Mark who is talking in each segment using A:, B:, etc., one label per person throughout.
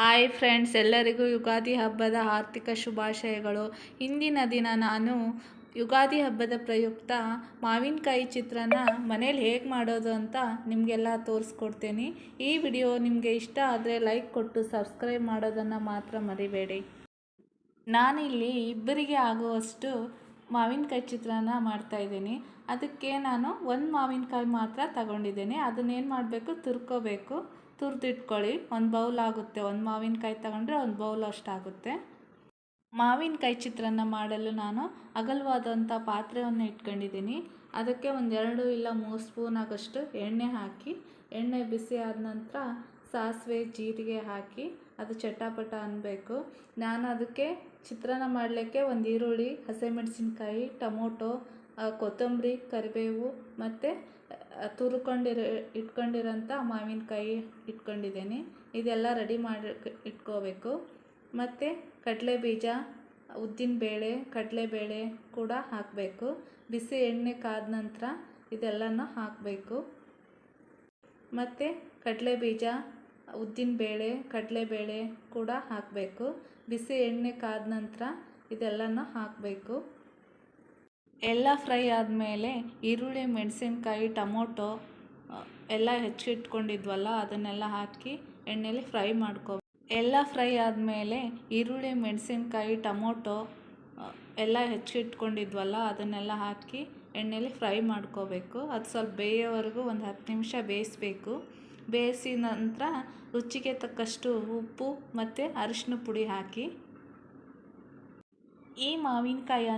A: Hi friends, ಎಲ್ಲರಿಗೂ ಯುಗಾದಿ ಹಬ್ಬದ ಆರ್ಥಿಕ ಶುಭಾಶಯಗಳು. ಇಂದಿನ ದಿನ ನಾನು ಯುಗಾದಿ ಹಬ್ಬದ ಪ್ರಯುಕ್ತ ಮಾವಿನಕಾಯಿ ಚಿತ್ರನ ಮನೇಲಿ ಹೇಗೆ ಮಾಡೋದು ಅಂತ ನಿಮಗೆಲ್ಲ ತೋರಿಸ್ಕೊಡ್ತೀನಿ. ಈ ವಿಡಿಯೋ ನಿಮಗೆ ಇಷ್ಟ ಆದರೆ ಲೈಕ್ ಕೊಟ್ಟು ಸಬ್ಸ್ಕ್ರೈಬ್ ಮಾಡೋದನ್ನು ಮಾತ್ರ ಮರಿಬೇಡಿ. ನಾನಿಲ್ಲಿ ಇಬ್ಬರಿಗೆ ಆಗುವಷ್ಟು ಮಾವಿನಕಾಯಿ ಚಿತ್ರಾನ್ನ ಮಾಡ್ತಾಯಿದ್ದೀನಿ ಅದಕ್ಕೆ ನಾನು ಒಂದು ಮಾವಿನಕಾಯಿ ಮಾತ್ರ ತಗೊಂಡಿದ್ದೀನಿ. ಅದನ್ನೇನು ಮಾಡಬೇಕು? ತುರ್ಕೋಬೇಕು. ತುರಿದಿಟ್ಕೊಳ್ಳಿ. ಒಂದು ಬೌಲ್ ಆಗುತ್ತೆ. ಒಂದು ಮಾವಿನಕಾಯಿ ತಗೊಂಡ್ರೆ ಒಂದು ಬೌಲ್ ಅಷ್ಟಾಗುತ್ತೆ. ಮಾವಿನಕಾಯಿ ಚಿತ್ರಾನ್ನ ಮಾಡಲು ನಾನು ಅಗಲವಾದಂಥ ಪಾತ್ರೆಯನ್ನು ಇಟ್ಕೊಂಡಿದ್ದೀನಿ. ಅದಕ್ಕೆ ಒಂದೆರಡು ಇಲ್ಲ ಮೂರು ಸ್ಪೂನ್ ಆಗೋಷ್ಟು ಎಣ್ಣೆ ಹಾಕಿ, ಎಣ್ಣೆ ಬಿಸಿ ಆದ ನಂತರ ಸಾಸಿವೆ, ಜೀರಿಗೆ ಹಾಕಿ ಅದು ಚಟಾಪಟ ಅನ್ನಬೇಕು ನಾನು ಅದಕ್ಕೆ ಚಿತ್ರಾನ್ನ ಮಾಡಲಿಕ್ಕೆ ಒಂದು ಈರುಳ್ಳಿ, ಹಸಿಮೆಣಸಿನ್ಕಾಯಿ, ಟೊಮೊಟೊ ಕೊತ್ತಂಬರಿ, ಕರಿಬೇವು ಮತ್ತು ತುರ್ಕೊಂಡಿರೋ, ಇಟ್ಕೊಂಡಿರೋಂಥ ಮಾವಿನಕಾಯಿ ಇಟ್ಕೊಂಡಿದ್ದೀನಿ. ಇದೆಲ್ಲ ರೆಡಿ ಮಾಡಿ ಇಟ್ಕೋಬೇಕು. ಮತ್ತು ಕಡಲೆ ಬೀಜ ಉದ್ದಿನ ಬೇಳೆ ಕಡಲೆ ಕಡಲೆಬೇಳೆ ಕೂಡ ಹಾಕಬೇಕು. ಬಿಸಿ ಎಣ್ಣೆ ಕಾದ ನಂತರ ಇದೆಲ್ಲನೂ ಹಾಕಬೇಕು. ಮತ್ತು ಕಡಲೆ ಬೀಜ ಉದ್ದಿನ ಬೇಳೆ ಕಡಲೆ ಕಡಲೆಬೇಳೆ ಕೂಡ ಹಾಕಬೇಕು. ಬಿಸಿ ಎಣ್ಣೆ ಕಾದ ನಂತರ ಇದೆಲ್ಲನೂ ಹಾಕಬೇಕು. ಎಲ್ಲ ಫ್ರೈ ಆದಮೇಲೆ ಈರುಳ್ಳಿ, ಮೆಣಸಿನ್ಕಾಯಿ, ಟೊಮೊಟೊ ಎಲ್ಲ ಹೆಚ್ಚಿಟ್ಕೊಂಡಿದ್ವಲ್ಲ, ಅದನ್ನೆಲ್ಲ ಹಾಕಿ ಎಣ್ಣೆಲಿ ಫ್ರೈ ಮಾಡ್ಕೊ, ಎಲ್ಲ ಫ್ರೈ ಆದಮೇಲೆ ಈರುಳ್ಳಿ, ಮೆಣಸಿನ್ಕಾಯಿ, ಟೊಮೊಟೊ ಎಲ್ಲ ಹೆಚ್ಚಿಟ್ಕೊಂಡಿದ್ವಲ್ಲ, ಅದನ್ನೆಲ್ಲ ಹಾಕಿ ಎಣ್ಣೆಲಿ ಫ್ರೈ ಮಾಡ್ಕೋಬೇಕು. ಅದು ಸ್ವಲ್ಪ ಬೇಯೋವರೆಗೂ ಒಂದು ಹತ್ತು ನಿಮಿಷ ಬೇಯಿಸ್ಬೇಕು. ಬೇಯಿಸಿದ ನಂತರ ರುಚಿಗೆ ತಕ್ಕಷ್ಟು ಉಪ್ಪು ಮತ್ತು ಅರಿಶಿನ ಪುಡಿ ಹಾಕಿ ಈ ಮಾವಿನಕಾಯಿ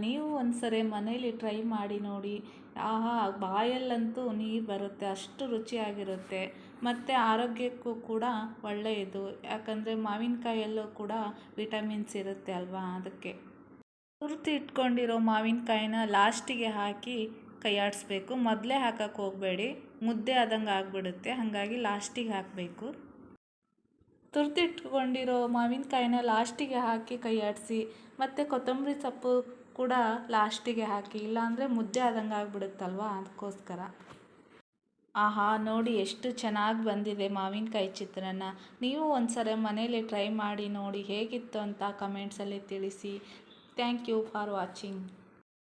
A: ನೀವು ಒಂದ್ಸರಿ ಮನೇಲಿ ಟ್ರೈ ಮಾಡಿ ನೋಡಿ. ಆಹಾ, ಬಾಯಲ್ಲಂತೂ ನೀರು ಬರುತ್ತೆ, ಅಷ್ಟು ರುಚಿಯಾಗಿರುತ್ತೆ. ಮತ್ತು ಆರೋಗ್ಯಕ್ಕೂ ಕೂಡ ಒಳ್ಳೆಯದು. ಯಾಕಂದರೆ ಮಾವಿನಕಾಯಲ್ಲೂ ಕೂಡ ವಿಟಮಿನ್ಸ್ ಇರುತ್ತೆ ಅಲ್ವಾ ಅದಕ್ಕೆ. ತುರ್ತು ಇಟ್ಕೊಂಡಿರೋ ಮಾವಿನಕಾಯಿನ ಲಾಸ್ಟಿಗೆ ಹಾಕಿ ಕೈಯಾಡಿಸ್ಬೇಕು ಮೊದಲೇ ಹಾಕಕ್ಕೆ ಹೋಗಬೇಡಿ. ಮುದ್ದೆ ಆದಂಗೆ ಆಗಿಬಿಡುತ್ತೆ. ಹಾಗಾಗಿ ಲಾಸ್ಟಿಗೆ ಹಾಕಬೇಕು. ತುರ್ದಿಟ್ಕೊಂಡಿರೋ ಮಾವಿನಕಾಯಿನ ಲಾಸ್ಟಿಗೆ ಹಾಕಿ ಕೈಯಾಡಿಸಿ ಮತ್ತು ಕೊತ್ತಂಬರಿ ಸೊಪ್ಪು ಕೂಡ ಲಾಸ್ಟಿಗೆ ಹಾಕಿ, ಇಲ್ಲಾಂದರೆ ಮುದ್ದೆ ಆದಂಗೆ ಆಗಿಬಿಡುತ್ತಲ್ವ ಅದಕ್ಕೋಸ್ಕರ. ಆಹಾ, ನೋಡಿ ಎಷ್ಟು ಚೆನ್ನಾಗಿ ಬಂದಿದೆ ಮಾವಿನಕಾಯಿ ಚಿತ್ರಾನ್ನ. ನೀವು ಒಂದು ಸರಿ ಮನೇಲಿ ಟ್ರೈ ಮಾಡಿ ನೋಡಿ ಹೇಗಿತ್ತು ಅಂತ ಕಮೆಂಟ್ಸಲ್ಲಿ ತಿಳಿಸಿ. Thank you for watching.